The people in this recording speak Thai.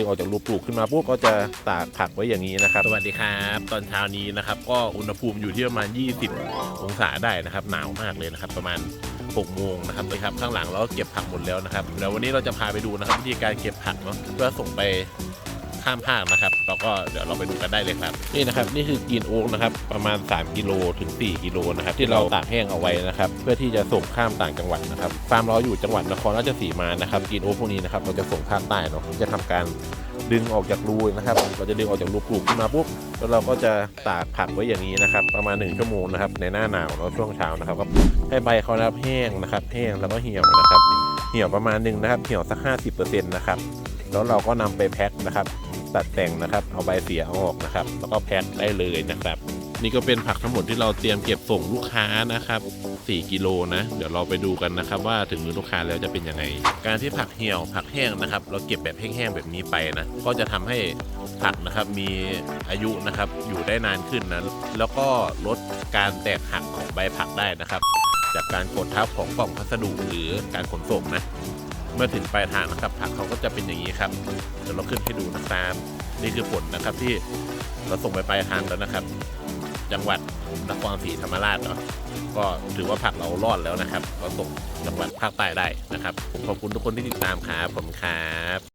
ดึงออกจากรูปลูกขึ้นมาปุ๊บก็จะตากผักไว้อย่างนี้นะครับ สวัสดีครับ ตอนเช้านี้นะครับ ก็อุณหภูมิอยู่ที่ประมาณ 20 องศาได้นะครับ หนาวมากเลยนะครับ ประมาณ6โมงนะครับเลยครับ ข้างหลังเราก็เก็บผักหมดแล้วนะครับเดี๋ยววันนี้เราจะพาไปดูนะครับวิธีการเก็บผักเนาะเพื่อส่งไป ข้ามภาคนะครับเราก็เดี๋ยวเราไปดูกันได้เลยครับ นี่นะครับนี่คือกรีนโอ๊กนะครับประมาณ 3 กิโลถึง 4 กิโลนะครับที่เราตากแห้งเอาไว้นะครับ เพื่อที่จะส่งข้ามต่างจังหวัดนะครับฟาร์มเราอยู่จังหวัดนครราชสีมานะครับกรีนโอ๊กพวกนี้นะครับเราจะส่งภาคใต้เนาะจะทำการดึงออกจากรูนะครับ เราจะดึงออกจากรูปลูกขึ้นมาปุ๊บ แล้วเราก็จะตากผักไว้อย่างนี้นะครับ ประมาณ 1 ชั่วโมงนะครับ ในหน้าหนาวแล้วช่วงเช้านะครับก็ให้ใบเขานะครับแห้งนะครับ แห้งแล้วก็เหี่ยวนะครับ เหี่ยวประมาณหนึ่งนะครับ เหี่ยวสัก 50%นะครับ แล้วเราก็นำไปแพ็คนะครับ ตัดแต่งนะครับ เอาใบเสียเอาออกนะครับ แล้วก็แพ็คได้เลยนะครับ นี่ก็เป็นผักทั้งหมดที่เราเตรียมเก็บส่งลูกค้านะครับ4กิโลนะ เดี๋ยวเราไปดูกันนะครับว่าถึงมือลูกค้าแล้วจะเป็นยังไง การที่ผักเหี่ยว ผักแห้งนะครับ เราเก็บแบบแห้งๆแบบนี้ไปนะ ก็จะทำให้ผักนะครับมีอายุนะครับอยู่ได้นานขึ้นนะ แล้วก็ลดการแตกหักของใบผักได้นะครับ จากการกดทับของกล่องพัสดุหรือการขนส่งนะ เมื่อถึงปลายทางนะครับผักเขาก็จะเป็นอย่างนี้ครับเดี๋ยวเราขึ้นให้ดูนะครับนี่คือผลนะครับที่เราส่งไปปลายทางแล้วนะครับ จังหวัดนครศรีธรรมราชเนาะก็ถือว่าผักเรารอดแล้วนะครับ เราส่งจังหวัดภาคใต้ได้นะครับผมขอบคุณทุกคนที่ติดตามครับผมครับ